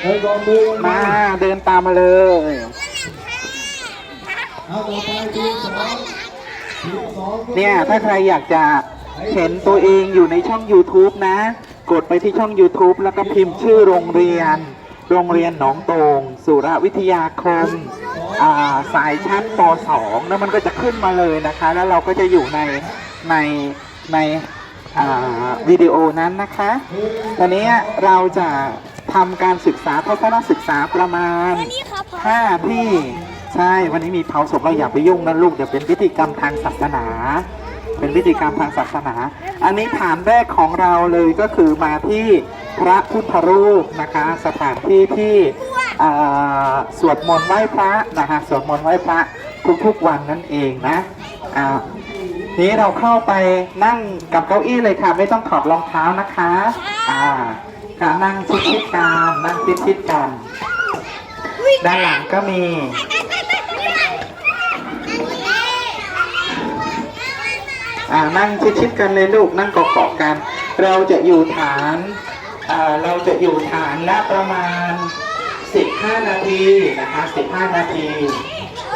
เดินก่อนมือมาเดินตามมาเลยเอาต่อไปทีมสองทีมสองเนี่ยถ้าใครอยากจะเห็นตัวเองอยู่ในช่อง YouTube นะ กดไปที่ช่อง YouTube แล้วก็พิมพ์ชื่อโรงเรียน โรงเรียนหนองโตงสุรวิทยาคมอ่าสายชั้นป .2 แล้วมันก็จะขึ้นมาเลยนะคะ แล้วเราก็จะอยู่ในในในอ่าวิดีโอนั้นนะคะ ตอนนี้เราจะ ทำการศึกษาทัศนศึกษาประมาณนี่ครับพ่อห้าที่ ใช่ วันนี้มีเผาศพเราอย่าไปยุ่งนะลูก เดี๋ยวเป็นพิธีกรรมทางศาสนา เป็นพิธีกรรมทางศาสนา อันนี้ฐานแรกของเราเลยก็คือมาที่พระพุทธรูปนะคะ สถานที่ที่อ่าสวดมนต์ไหว้พระนะคะสวดมนต์ไหว้พระทุกๆวันนั่นเองนะอ่านี้เราเข้าไปนั่งกับเก้าอี้เลยค่ะ ไม่ต้องถอดรองเท้านะคะ อ่า การนั่งชิดๆกันนั่งชิดๆกัน ด้านหลังก็มี อ่านั่งชิดๆกันเลยลูกนั่งเกาะๆกัน เราจะอยู่ฐานอ่าเราจะอยู่ฐานละประมาณ 15 นาทีนะคะ15 นาที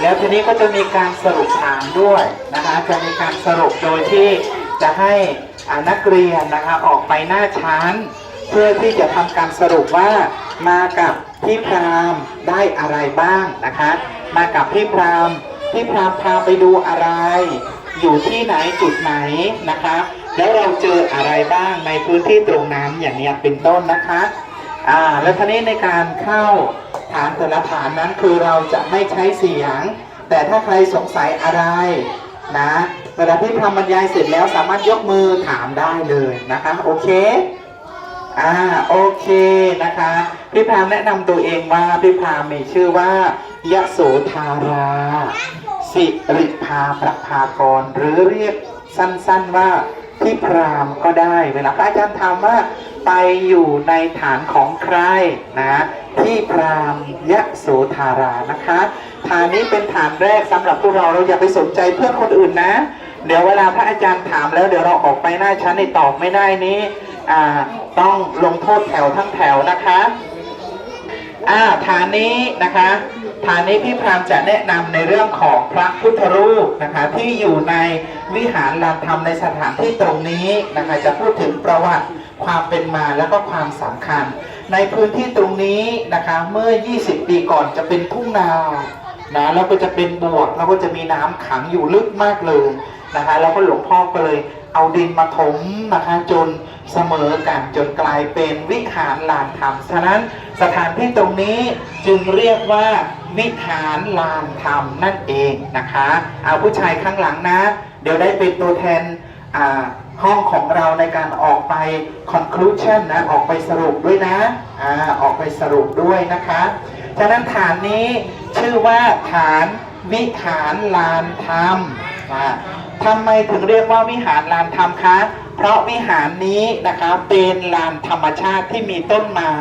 แล้วทีนี้ก็จะมีการสรุปฐานด้วยนะคะจะมีการสรุปโดยที่จะให้นักเรียนนะคะออกไปหน้าชั้น เพื่อที่จะทำการสรุปว่ามากับพี่พรามได้อะไรบ้างนะคะ มากับพี่พรามพี่พรามพาไปดูอะไร อยู่ที่ไหนจุดไหนนะคะแล้วเราเจออะไรบ้างในพื้นที่ตรงนั้นอย่างนี้เป็นต้นนะคะอ่าแล้วทีนี้ในการเข้าฐานแต่ละฐานนั้นคือเราจะไม่ใช้เสียง แต่ถ้าใครสงสัยอะไรนะเวลาที่ทำบรรยายเสร็จแล้วสามารถยกมือถามได้เลยนะคะ โอเค อ่าโอเคนะคะ พี่พามแนะนำตัวเองว่าพี่พามมีชื่อว่ายะโสธารา สิริภาประภากร หรือเรียกสั้นๆว่าพี่พรามก็ได้ เวลาพระอาจารย์ถามว่าไปอยู่ในฐานของใครนะพี่พรามยะโสธารานะคะฐานนี้เป็นฐานแรกสำหรับพวกเราเราอย่าไปสนใจเพื่อนคนอื่นนะ เดี๋ยวเวลาพระอาจารย์ถามแล้วเดี๋ยวเราออกไปหน้าชั้นในตอบไม่ได้นี้ อ่าต้องลงโทษแถวทั้งแถวนะคะอ่าฐานนี้นะคะฐานนี้พี่พรามจะแนะนำในเรื่องของพระพุทธรูปนะคะที่อยู่ในวิหารลานธรรมในสถานที่ตรงนี้นะคะจะพูดถึงประวัติความเป็นมาแล้วก็ความสำคัญ ในพื้นที่ตรงนี้นะคะเมื่อ 20 ปีก่อนจะเป็นทุ่งนานะแล้วก็จะเป็นบวกแล้วก็จะมีน้ำขังอยู่ลึกมากเลยนะคะแล้วก็หลวงพ่อก็เลย เอาดินมาถมนะคะจนเสมอกันจนกลายเป็นวิหารลานธรรม ฉะนั้นสถานที่ตรงนี้จึงเรียกว่าวิหารลานธรรมนั่นเองนะคะ เอาผู้ชายข้างหลังนะ เดี๋ยวได้เป็นตัวแทนอ่าห้องของเราในการออกไป conclusion นะ ออกไปสรุปด้วยนะอ่าออกไปสรุปด้วยนะคะ ฉะนั้นฐานนี้ชื่อว่าฐานวิหารลานธรรมอ่า ทำไมถึงเรียกว่าวิหารลานธรรมคะ เพราะวิหารนี้นะคะเป็นลานธรรมชาติที่มีต้นไม้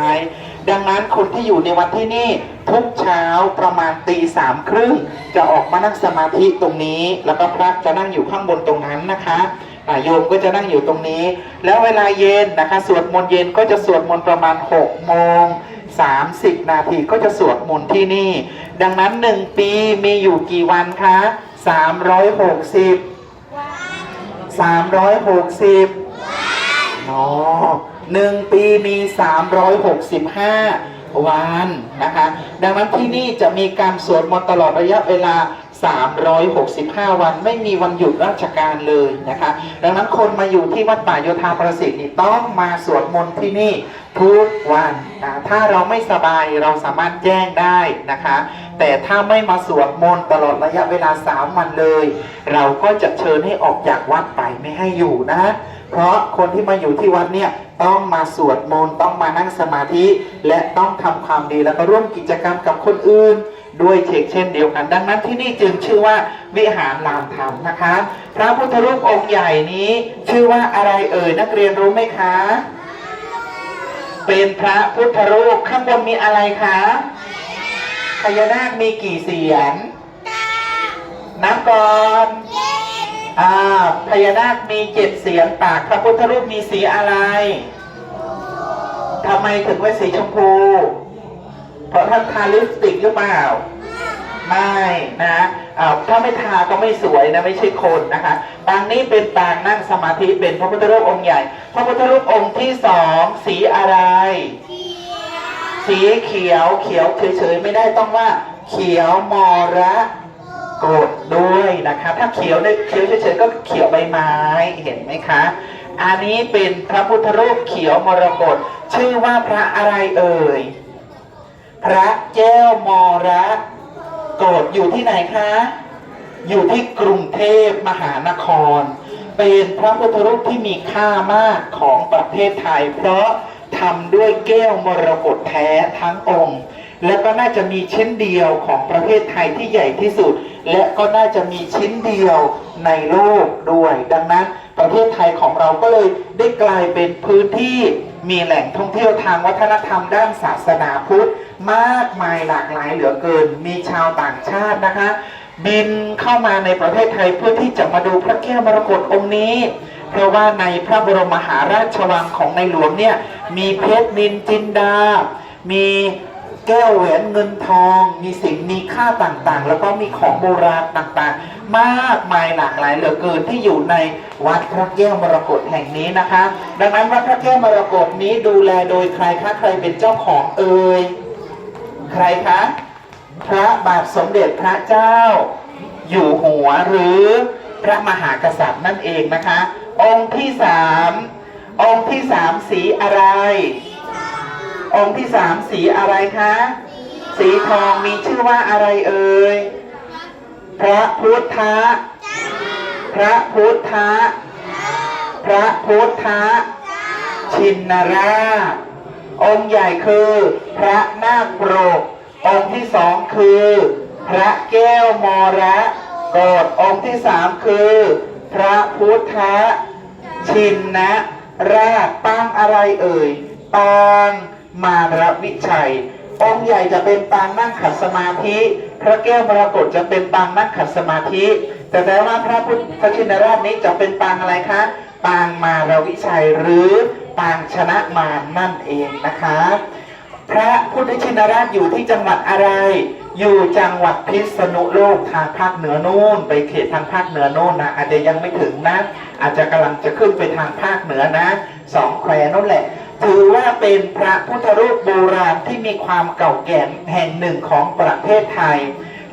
ดังนั้นคนที่อยู่ในวัดที่นี่ทุกเช้าประมาณตีสามครึ่งจะออกมานั่งสมาธิตรงนี้ แล้วก็พระจะนั่งอยู่ข้างบนตรงนั้นนะคะโยมก็จะนั่งอยู่ตรงนี้ แล้วเวลาเย็นนะคะสวดมนต์เย็นก็จะสวดมนต์ประมาณ6โมง30 นาทีก็จะสวดมนต์ที่นี่ ดังนั้น 1 ปีมีอยู่กี่วันคะ360 360อ๋อหนึ่งปีมี365วันนะคะ ดังนั้นที่นี่จะมีการสวดมนต์ตลอดระยะเวลา 365 วันไม่มีวันหยุดราชการเลยนะคะ ดังนั้นคนมาอยู่ที่วัดป่าโยธาประสิทธิ์นี่ต้องมาสวดมนต์ที่นี่ ทุกวันนะถ้าเราไม่สบายเราสามารถแจ้งได้นะคะ แต่ถ้าไม่มาสวดมนต์ตลอดระยะเวลา3วันเลย เราก็จะเชิญให้ออกจากวัดไปไม่ให้อยู่นะ เพราะคนที่มาอยู่ที่วัดเนี่ยต้องมาสวดมนต์ต้องมานั่งสมาธิ และต้องทำความดีแล้วก็ร่วมกิจกรรมกับคนอื่น ด้วยเชกเช่นเดียวกัน ดังนั้นที่นี่จึงชื่อว่าวิหารลานธรรมนะคะ พระพุทธรูปองค์ใหญ่นี้ ชื่อว่าอะไรเอ่ยนักเรียนรู้ไหมคะ เป็นพระพุทธรูปข้างบนมีอะไรคะพญานาคมีกี่เสียนนับก่อนอ่าพญานาคมีเจ็ดเสียนปากพระพุทธรูปมีสีอะไรทำไมถึงว่าสีชมพู เพราะท่านทาลิปสติกหรือเปล่า ไม่นะอ่าถ้าไม่ทาก็ไม่สวยนะไม่ใช่คนนะคะปางนี้เป็นปางนั่งสมาธิเป็นพระพุทธรูปองค์ใหญ่ พระพุทธรูปองค์ที่สองสีอะไร สีเขียวเขียวเฉยๆไม่ได้ต้องว่า เขียวมระกดด้วยนะคะ ถ้าเขียวเนี่ยเขียวเฉยๆก็เขียวใบไม้เห็นไหมคะ อันนี้เป็นพระพุทธรูปเขียวมรกตชื่อว่าพระอะไรเอ่ย พระแก้วมระ โกรธอยู่ที่ไหนคะ อยู่ที่กรุงเทพมหานคร เป็นพระพุทธรูปที่มีค่ามากของประเทศไทย เพราะทำด้วยแก้วมรกตแท้ทั้งองค์ และก็น่าจะมีชิ้นเดียวของประเทศไทยที่ใหญ่ที่สุด และก็น่าจะมีชิ้นเดียวในโลกด้วย ดังนั้นประเทศไทยของเราก็เลยได้กลายเป็นพื้นที่มีแหล่งท่องเที่ยวทางวัฒนธรรมด้านศาสนาพุทธ มากมายหลากหลายเหลือเกิน มีชาวต่างชาตินะคะ บินเข้ามาในประเทศไทยเพื่อที่จะมาดูพระแก้วมรกตองค์นี้ เพราะว่าในพระบรมมหาราชวังของในหลวงเนี่ยมีเพชรนินจินดา มีแก้วแหวนเงินทอง มีสิ่งมีค่าต่างๆ แล้วก็มีของโบราณต่างๆ มากมายหลากหลายเหลือเกินที่อยู่ในวัดพระแก้วมรกตแห่งนี้นะคะ ดังนั้นวัดพระแก้วมรกตนี้ดูแลโดยใครคะใครเป็นเจ้าของเอ่ย รคะ พระบาทสมเด็จพระเจ้า อยู่หัวหรือพระมหากษัตริย์นั่นเองนะคะ องค์ที่สามองค์ที่สามสีอะไร องค์ที่สามสีอะไรคะ สีทองมีชื่อว่าอะไรเอ่ยพระพุทธะพระพุทธะพระพุทธะชินราช องค์ใหญ่คือพระนาคปรกองค์ที่สองคือ พระแก้วมระ โกดองค์ที่สามคือ พระพุทธชินนะราชปางอะไรเอ่ยปางมารวิชัย องค์ใหญ่จะเป็นปางนั่งขัดสมาธิ พระแก้วมรกตจะเป็นปางนั่งขัดสมาธิ แต่แต่ว่าพระพุทธชินราชนี้จะเป็นปางอะไรคะ ปางมารวิชัยหรือ ปางชนะมารนั่นเองนะคะ พระพุทธชินราชอยู่ที่จังหวัดอะไร อยู่จังหวัดพิษณุโลกทางภาคเหนือนู่น ไปเขตทางภาคเหนือนู่นนะอาจจะยังไม่ถึงนะ อาจจะกำลังจะขึ้นไปทางภาคเหนือนะสองแควนั่นแหละ ถือว่าเป็นพระพุทธรูปโบราณที่มีความเก่าแก่แห่งหนึ่งของประเทศไทย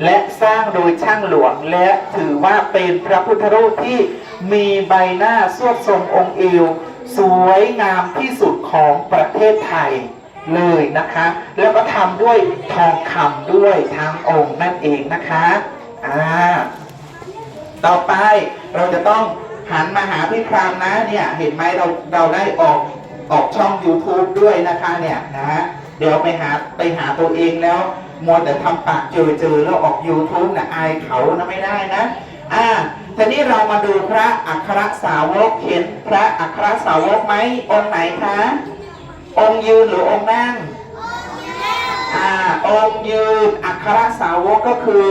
และสร้างโดยช่างหลวงและถือว่าเป็นพระพุทธรูปที่มีใบหน้าสวดทรงองค์เอว สวยงามที่สุดของประเทศไทยเลยนะคะ แล้วก็ทำด้วยทองคำด้วยทั้งองค์นั่นเองนะคะอ่าต่อไปเราจะต้องหันมาหาพี่พรามนะเนี่ยเห็นไหมเราเราได้ออกออกช่อง YouTube ด้วยนะคะเนี่ยนะเดี๋ยวไปหาไปหาตัวเองแล้วมัวแต่ทำปากเจอเจอแล้วออก YouTube นะอายเขานะไม่ได้นะอ่า ทีนี้เรามาดูพระอัครสาวกเห็นพระอัครสาวกไหมองค์ไหนคะ องค์ยืนหรือองค์นั่งอ่าองค์ยืนอัครสาวกก็คือ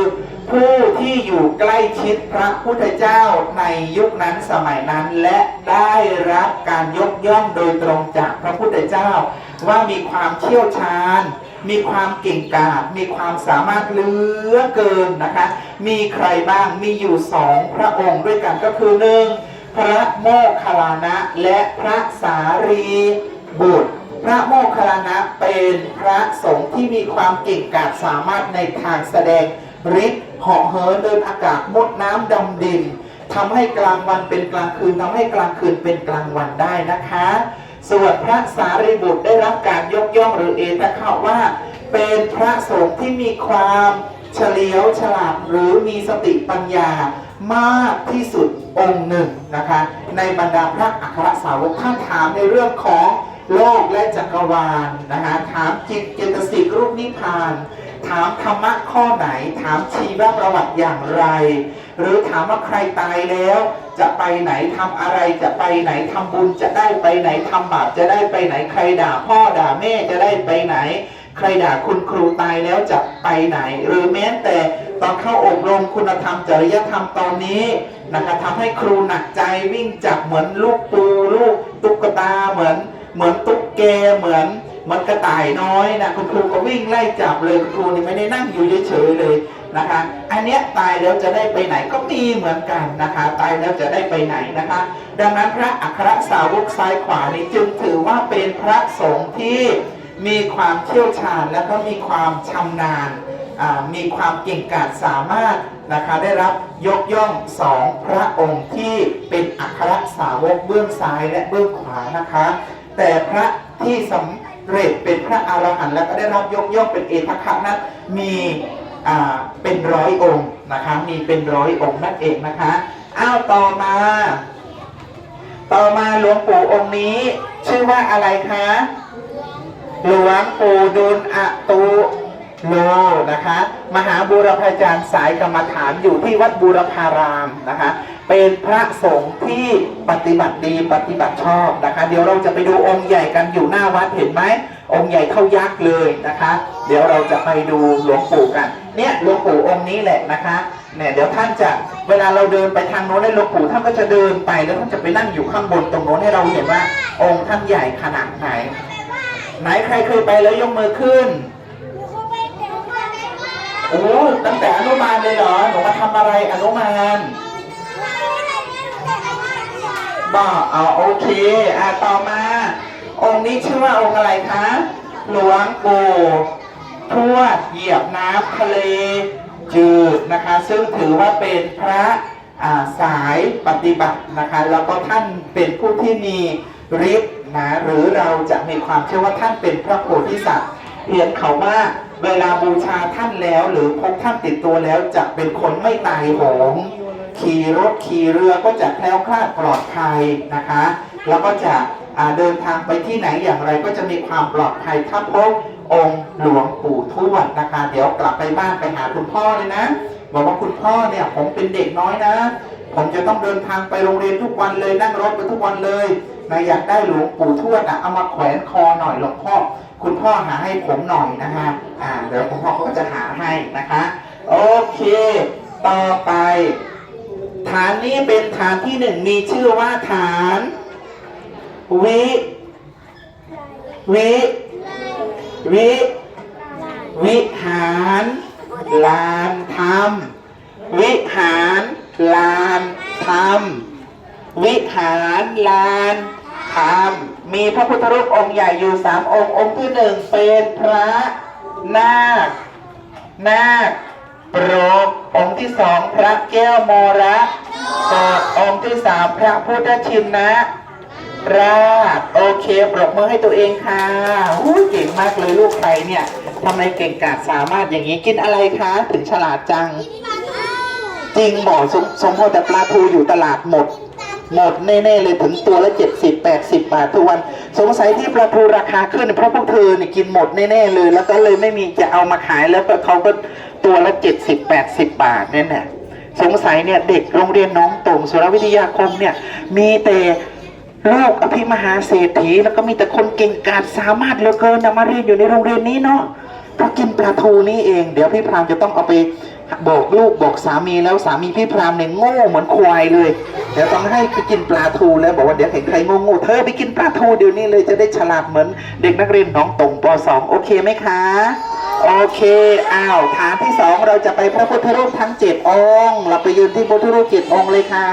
ผู้ที่อยู่ใกล้ชิดพระพุทธเจ้าในยุคนั้นสมัยนั้นและได้รับการยกย่องโดยตรงจากพระพุทธเจ้า ว่ามีความเชี่ยวชาญมีความเก่งกาจมีความสามารถเหลือเกินนะคะ มีใครบ้างมีอยู่สองพระองค์ด้วยกันก็คือหนึ่งพระโมคคัลลานะและพระสารีบุตร พระโมคคัลลานะเป็นพระสงฆ์ที่มีความเก่งกาจสามารถในทางแสดงฤทธิ์เหาะเหินเดินอากาศมดน้ำดำดินทำให้กลางวันเป็นกลางคืนทำให้กลางคืนเป็นกลางวันได้นะคะ ส่วนพระสารีบุตรได้รับการยกย่องหรือเอตคะว่า เป็นพระสงฆ์ที่มีความเฉลียวฉลาดหรือมีสติปัญญามากที่สุดองค์หนึ่งนะคะในบรรดาพระอัครสาวกถ้าถามในเรื่องของโลกและจักรวาลนะคะถามจิตเจตสิกรูปนิพพาน ถามธรรมะข้อไหน ถามชีวประวัติอย่างไร หรือถามว่าใครตายแล้ว จะไปไหนทำอะไรจะไปไหนทำบุญจะได้ไปไหนทำบาปจะได้ไปไหน ใครด่าพ่อด่าแม่จะได้ไปไหน ใครด่าคุณครูตายแล้วจะไปไหน หรือแม้แต่ตอนเข้าอบรมคุณธรรมจริยธรรมตอนนี้นะคะทำให้ครูหนักใจวิ่งจับเหมือนลูกปูลูกตุ๊กตาเหมือน เหมือนตุ๊กแกเหมือน มันกระต่ายน้อยนะคุณครูก็วิ่งไล่จับเลยคุณครูนี่ไม่ได้นั่งอยู่เฉยๆเลยนะคะ อันเนี้ยตายแล้วจะได้ไปไหนก็มีเหมือนกันนะคะ ตายแล้วจะได้ไปไหนนะคะ ดังนั้นพระอัครสาวกซ้ายขวานี้จึงถือว่าเป็นพระสงฆ์ที่มีความเชี่ยวชาญและก็มีความชำนาญมีความเก่งกาจสามารถนะคะได้รับยกย่องสองพระองค์ที่เป็นอัครสาวกเบื้องซ้ายและเบื้องขวานะคะ แต่พระที่สำ เร็จเป็นพระอรหันต์และก็ได้รับยกย่องเป็นเอตคะนั้นมีเป็นร้อยองค์นะคะ มีเป็นร้อยองค์นั่นเองนะคะอ้าวต่อมา ต่อมาหลวงปู่องค์นี้ ชื่อว่าอะไรคะหลวงปู่ดุลอะตุโลนะคะ มหาบูรพาจารย์สายกรรมฐานอยู่ที่วัดบูรพารามนะคะ เป็นพระสงฆ์ที่ปฏิบัติดีปฏิบัติชอบนะคะ เดี๋ยวเราจะไปดูองค์ใหญ่กันอยู่หน้าวัดเห็นไหมองค์ใหญ่เข้ายักษ์เลยนะคะ เดี๋ยวเราจะไปดูหลวงปู่กัน เนี่ยหลวงปู่องค์นี้แหละนะคะเนี่ยเดี๋ยวท่านจะเวลาเราเดินไปทางโน้นให้หลวงปู่ท่านก็จะเดินไปแล้วท่านจะไปนั่งอยู่ข้างบนตรงโน้นให้เราเห็นว่า องค์ท่านใหญ่ขนาดไหน ไหนใครเคยไปแล้วยกมือขึ้นโอ้ตั้งแต่อนุบาลเลยเหรอหนูมาทำอะไรอนุบาล บอกเอาโอเคอะต่อมา องค์นี้ชื่อว่าองค์อะไรคะ หลวงปู่ทวดเหยียบน้ำทะเลจืดนะคะ ซึ่งถือว่าเป็นพระาสายปฏิบัตินะคะ แล้วก็ท่านเป็นผู้ที่มีฤทธิ์นะหรือเราจะมีความเชื่อว่าท่านเป็นพระโพธิสัตว์เห็นเขาว่าเวลาบูชาท่านแล้ว หรือพกท่านติดตัวแล้วจะเป็นคนไม่ตายโหง ขี่รถขี่เรือก็จะแคล้วคลาดปลอดภัยนะคะ แล้วก็จะเดินทางไปที่ไหนอย่างไรก็จะมีความปลอดภัยถ้าพบองค์หลวงปู่ทวดนะคะ เดี๋ยวกลับไปบ้านไปหาคุณพ่อเลยนะ บอกว่าคุณพ่อเนี่ยผมเป็นเด็กน้อยนะ ผมจะต้องเดินทางไปโรงเรียนทุกวันเลยนั่งรถไปทุกวันเลยนะอยากได้หลวงปู่ทวดอะเอามาแขวนคอหน่อยหลวงพ่อคุณพ่อหาให้ผมหน่อยนะฮะอ่าเดี๋ยวคุณพ่อเขาก็จะหาให้นะคะ โอเค ต่อไป ฐานนี้เป็นฐานที่หนึ่งมีชื่อว่าฐาน วิวิวิวิหารลานธรรม วิหารลานธรรม วิหารลานธรรม มีพระพุทธรูปองค์ใหญ่อยู่สามองค์ องค์ที่หนึ่งเป็นพระนาคนาค โปรกองค์ที่สองพระแก้วโมระโสดองค์ที่สามพระพุทธชินนะราชโอเคปรบมือให้ตัวเองค่ะอู้เก่งมากเลยลูกใครเนี่ยทำไมเก่งกาจสามารถอย่างนี้กินอะไรคะ ถึงฉลาดจัง จริงบอกสมสมพอแต่ปลาทูอยู่ตลาดหมด หมดแน่ๆเลยถึงตัวละ 70 80 บาททุกวัน สงสัยที่ปลาทูราคาขึ้น เพราะพวกเธอเนี่ยกินหมดแน่ๆเลย แล้วก็เลยไม่มีจะเอามาขายแล้วก็เขาก็ ตัวละ70 80บาทนั่นแหละสงสัยเนี่ยเด็กโรงเรียนน้องตงสุรวิทยาคมเนี่ย มีแต่ลูกอภิมหาเศรษฐีแล้วก็มีแต่คนเก่งกาจสามารถเหลือเกินนะมาเรียนอยู่ในโรงเรียนนี้เนาะเพราะกินปลาทูนี่เอง เดี๋ยวพี่พรามจะต้องเอาไป บอกลูกบอกสามีแล้วสามีพี่พรามเนี่ยโง่เหมือนควายเลยเดี๋ยวต้องให้ไปกินปลาทูแล้วบอกว่าเดี๋ยวเห็นใครโง่โง่ๆเธอไปกินปลาทูเดี๋ยวนี้เลยจะได้ฉลาดเหมือนเด็กนักเรียนน้องตงป .2 โอเคไหมคะ โอเคอ้าวฐานที่สองเราจะไปพระพุทธรูปทั้งเจ็ดองค์ เราไปยืนที่พุทธรูปเจ็ดองค์เลยค่ะ